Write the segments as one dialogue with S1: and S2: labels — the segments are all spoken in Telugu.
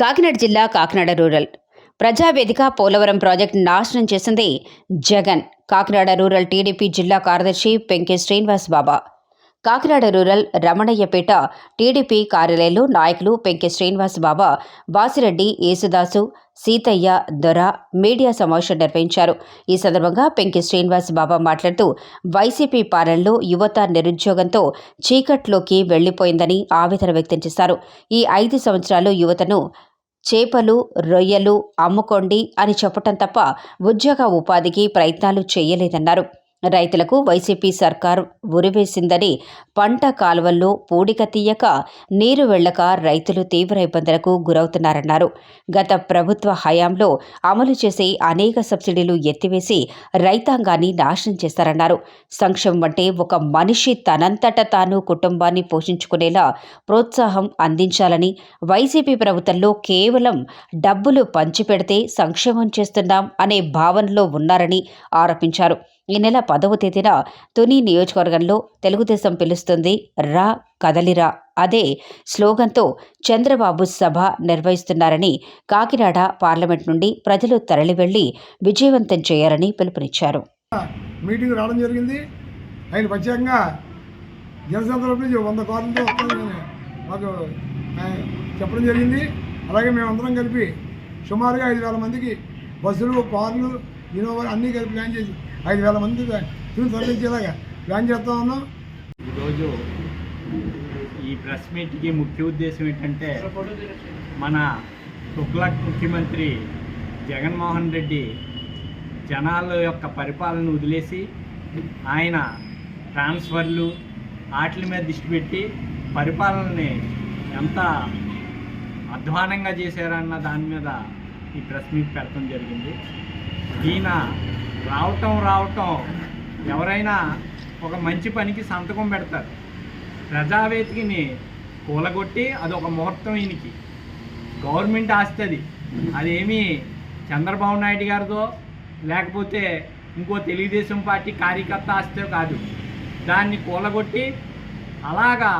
S1: కాకినాడ జిల్లా కాకినాడ రూరల్. ప్రజావేదిక పోలవరం ప్రాజెక్టు నాశనం చేసింది జగన్. కాకినాడ రూరల్ టీడీపీ జిల్లా కార్యదర్శి పెంకి శ్రీనివాస్ బాబా. కాకినాడ రూరల్ రమణయ్యపేట టీడీపీ కార్యాలయంలో నాయకులు పెంకి శ్రీనివాస్ బాబా బాసిరెడ్డి యేసుదాసు సీతయ్య దొర మీడియా సమావేశం నిర్వహించారు. ఈ సందర్భంగా పెంకి శ్రీనివాస్ బాబా మాట్లాడుతూ వైసీపీ పాలనలో యువత నిరుద్యోగంతో చీకట్లోకి వెళ్ళిపోయిందని ఆవేదన వ్యక్తం చేశారు. ఈ ఐదు సంవత్సరాలు యువతను చేపలు రొయ్యలు అమ్ముకోండి అని చెప్పటం తప్ప ఉద్యోగ ఉపాధికి ప్రయత్నాలు చేయలేదన్నారు. రైతులకు వైసీపీ సర్కార్ ఉరివేసిందని పంట కాలువల్లో పూడిక తీయక నీరు వెళ్ళక రైతులు తీవ్ర ఇబ్బందులకు గురవుతున్నారన్నారు. గత ప్రభుత్వ హయాంలో అమలు చేసే అనేక సబ్సిడీలు ఎత్తివేసి రైతాంగాన్ని నాశనం చేశారన్నారు సంక్షేమం అంటే ఒక మనిషి తనంతట తాను కుటుంబాన్ని పోషించుకునేలా ప్రోత్సాహం అందించాలని వైసీపీ ప్రభుత్వంలో కేవలం డబ్బులు పంచిపెడితే సంక్షేమం చేస్తున్నాం అనే భావనలో ఉన్నారని ఆరోపించారు. ఈ నెల పదవ తేదీన తుని నియోజకవర్గంలో తెలుగుదేశం పిలుస్తుంది రా కదలిరా అదే స్లోగన్తో చంద్రబాబు సభ నిర్వహిస్తున్నారని కాకినాడ పార్లమెంట్ నుండి ప్రజలు తరలివెళ్ళి విజయవంతం చేయాలని పిలుపునిచ్చారు.
S2: మీటింగ్ రావడం జరిగింది. ఆయన ప్రత్యేకంగా జనసేన తరపు నుంచి వంద కార్లతో మాకు చెప్పడం జరిగింది. అలాగే మేమందరం కలిపి సుమారుగా ఐదు వేల మందికి బస్సులు కార్లు ఇన్నోవా అన్నీ కలిపి ప్లాన్ చేసి ఐదు వేల మంది తిరిగి తరలించేలాగా ప్లాన్ చేస్తా ఉన్నాం.
S3: ఈరోజు ఈ ప్రెస్ మీట్కి ముఖ్య ఉద్దేశం ఏంటంటే మన తుక్లక్ ముఖ్యమంత్రి జగన్మోహన్ రెడ్డి జనాల యొక్క పరిపాలన వదిలేసి ఆయన ట్రాన్స్ఫర్లు వాటి మీద దృష్టి పెట్టి పరిపాలనని ఎంత అధ్వానంగా చేశారన్న దాని మీద ఈ ప్రెస్ మీట్ పెట్టడం జరిగింది. ఈయన రావటం రావటం. ఎవరైనా ఒక మంచి పనికి సంతకం పెడతారు. ప్రజావేదికని కూలగొట్టి అదొక ముహూర్తం ఈయనకి. గవర్నమెంట్ ఆస్తి అది. అదేమి చంద్రబాబు నాయుడు గారిదో లేకపోతే ఇంకో తెలుగుదేశం పార్టీ కార్యకర్త ఆస్తో కాదు. దాన్ని కూలగొట్టి అలాగా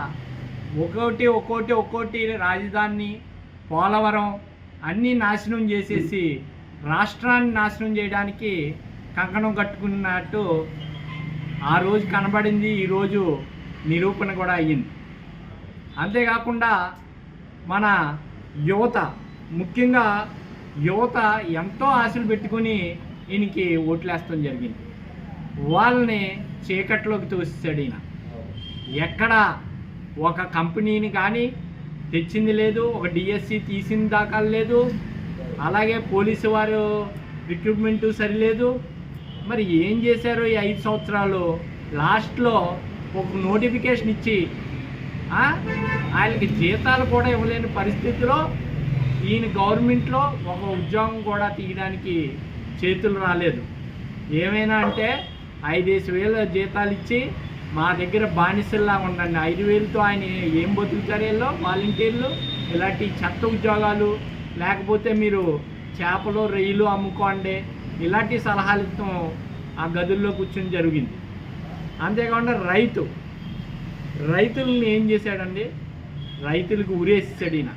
S3: ఒక్కోటి ఒక్కోటి ఒక్కోటి రాజధాని పోలవరం అన్నీ నాశనం చేసేసి రాష్ట్రాన్ని నాశనం చేయడానికి కంకణం కట్టుకున్నట్టు ఆ రోజు కనబడింది ఈరోజు నిరూపణ కూడా అయ్యింది. అంతేకాకుండా మన యువత ముఖ్యంగా యువత ఎంతో ఆశలు పెట్టుకొని ఈయనకి ఓట్లేస్తాం జరిగింది. వాళ్ళని చీకట్లోకి తోసేసాడు ఈయన. ఎక్కడ ఒక కంపెనీని కానీ తెచ్చింది లేదు ఒక డిఎస్సి తీసింది దాకా లేదు అలాగే పోలీసు వారు రిక్రూట్మెంట్ సరిలేదు మరి ఏం చేశారు ఈ ఐదు సంవత్సరాలు? లాస్ట్లో ఒక నోటిఫికేషన్ ఇచ్చి ఆయనకి జీతాలు కూడా ఇవ్వలేని పరిస్థితిలో ఈయన గవర్నమెంట్లో ఒక ఉద్యోగం కూడా తీయడానికి చేతులు రాలేదు. ఏమైనా అంటే ఐదేసి వేల జీతాలు ఇచ్చి మా దగ్గర బానిసల్లా ఉండండి. ఐదు వేలతో ఆయన ఏం బతుకుతారు వీళ్ళు? వాలంటీర్లు? ఇలాంటి చెత్త ఉద్యోగాలు? లేకపోతే మీరు చేపలు రొయ్యలు అమ్ముకోండి. ఇలాంటి సలహాలు ఆ గదుల్లో కూర్చొని జరిగింది. అంతేకాకుండా రైతు రైతులను ఏం చేశాడండి? రైతులకు ఉరేసాడు ఈయన.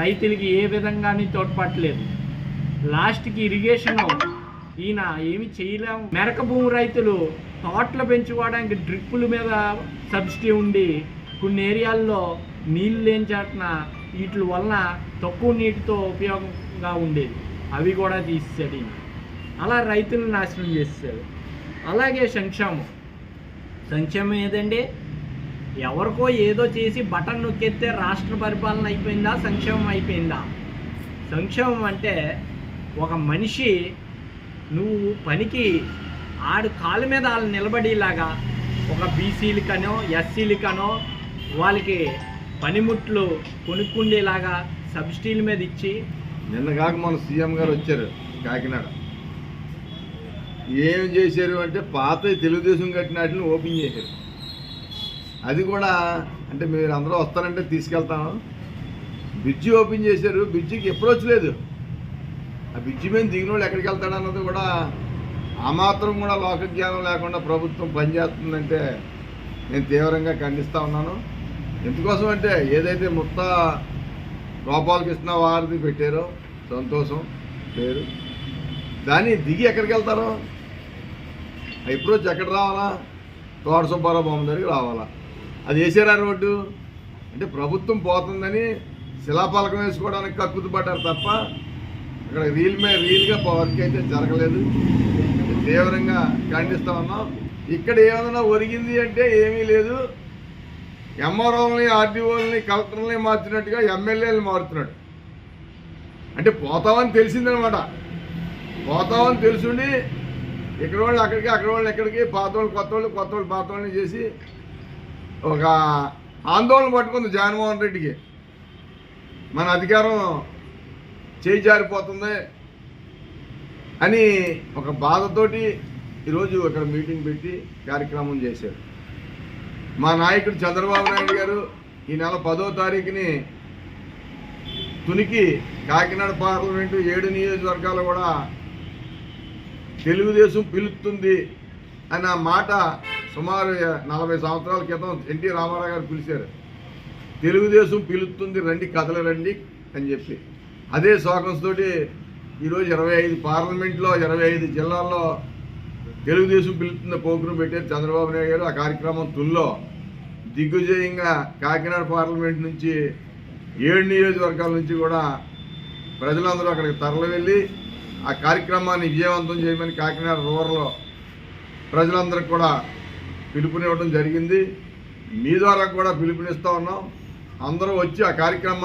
S3: రైతులకి ఏ విధంగానే తోడ్పడలేదు లాస్ట్కి ఇరిగేషన్ ఈయన ఏమి చేయలేము మెరక భూమి రైతులు తోటలు పెంచుకోవడానికి డ్రిప్పుల మీద సబ్సిడీ ఉండి కొన్ని ఏరియాల్లో నీళ్ళు లేని చాటున వీటి వలన తక్కువ నీటితో ఉపయోగంగా ఉండేది. అవి కూడా తీసేసాడు ఈయన. అలా రైతులను నాశనం చేసేసాడు అలాగే సంక్షేమం సంక్షేమం ఏదండి? ఎవరికో ఏదో చేసి బటన్ నొక్కెత్తే రాష్ట్ర పరిపాలన అయిపోయిందా? సంక్షేమం అయిపోయిందా? సంక్షేమం అంటే ఒక మనిషి నువ్వు పనికి ఆడు కాళ్ళ మీద వాళ్ళు నిలబడేలాగా ఒక బీసీలకనో ఎస్సీలకనో వాళ్ళకి పనిముట్లు కొనుక్కుండేలాగా సబ్సిడీల మీద ఇచ్చి
S4: నిన్న కాక మన సీఎం గారు వచ్చారు కాకినాడ. ఏం చేశారు అంటే పాత తెలుగుదేశం కట్టిన వాటిని ఓపెన్ చేశారు. అది కూడా అంటే మీరు అందరూ వస్తారంటే తీసుకెళ్తాను. బ్రిడ్జి ఓపెన్ చేశారు. బ్రిడ్జికి ఎప్పుడు వచ్చలేదు ఆ బ్రిడ్జి మీద దిగిన వాళ్ళు ఎక్కడికి వెళ్తాడు అన్నది కూడా ఆ మాత్రం కూడా లోక జ్ఞానం లేకుండా ప్రభుత్వం పనిచేస్తుందంటే నేను తీవ్రంగా ఖండిస్తూ ఉన్నాను. ఎందుకోసం అంటే ఏదైతే ముత్త గోపాలకృష్ణ వారిది పెట్టారో సంతోషం పేరు. దాన్ని దిగి ఎక్కడికి వెళ్తారో? అప్రోచ్ ఎక్కడ రావాలా? తోట సుబ్బారావు బొమ్మ దగ్గరికి రావాలా? అది వేసారా రోడ్డు? అంటే ప్రభుత్వం పోతుందని శిలాపాలకం వేసుకోవడానికి కక్కుతుపడ్డారు తప్ప ఇక్కడ రీల్ మీద రీల్గా వర్క్ అయితే జరగలేదు. తీవ్రంగా ఖండిస్తా ఉన్నాం. ఇక్కడ ఏమైనా ఒరిగింది అంటే ఏమీ లేదు. ఎంఆర్ఓల్ని ఆర్డీఓల్ని కలెక్టర్ని మార్చినట్టుగా ఎమ్మెల్యేలు మారుతున్నాడు. అంటే పోతామని తెలిసిందనమాట. పోతామని తెలుసుండి ఇక్కడ వాళ్ళు అక్కడికి అక్కడ వాళ్ళు ఎక్కడికి పాత వాళ్ళు కొత్త వాళ్ళు కొత్త వాళ్ళు పాత వాళ్ళని చేసి ఒక ఆందోళన పట్టుకుంది జగన్మోహన్ రెడ్డికి. మన అధికారం చేయి జారిపోతుంది అని ఒక బాధతోటి ఈరోజు ఇక్కడ మీటింగ్ పెట్టి కార్యక్రమం చేశారు. మా నాయకుడు చంద్రబాబు నాయుడు గారు ఈ నెల పదో తారీఖుని తునికి కాకినాడ పార్లమెంటు ఏడు నియోజకవర్గాలు కూడా తెలుగుదేశం పిలుస్తుంది అన్న మాట సుమారు నలభై సంవత్సరాల క్రితం ఎన్టీ రామారావు గారు పిలిచారు. తెలుగుదేశం పిలుస్తుంది రండి కథలు రండి అని చెప్పి. అదే శోకంతోటి ఈరోజు ఇరవై ఐదు పార్లమెంట్లో ఇరవై ఐదు జిల్లాల్లో తెలుగుదేశం పిలుస్తున్న ప్రోగ్రాం పెట్టారు చంద్రబాబు నాయుడు గారు. ఆ కార్యక్రమం తుల్లో దిగ్విజయంగా కాకినాడ పార్లమెంట్ నుంచి ఏడు నియోజకవర్గాల నుంచి కూడా ప్రజలందరూ అక్కడికి తరలి వెళ్ళి ఆ కార్యక్రమాన్ని విజయవంతం చేయమని కాకినాడ రూరల్లో ప్రజలందరికీ కూడా పిలుపునివ్వడం జరిగింది. మీ ద్వారా కూడా పిలుపునిస్తూ ఉన్నాం. అందరూ వచ్చి ఆ కార్యక్రమాన్ని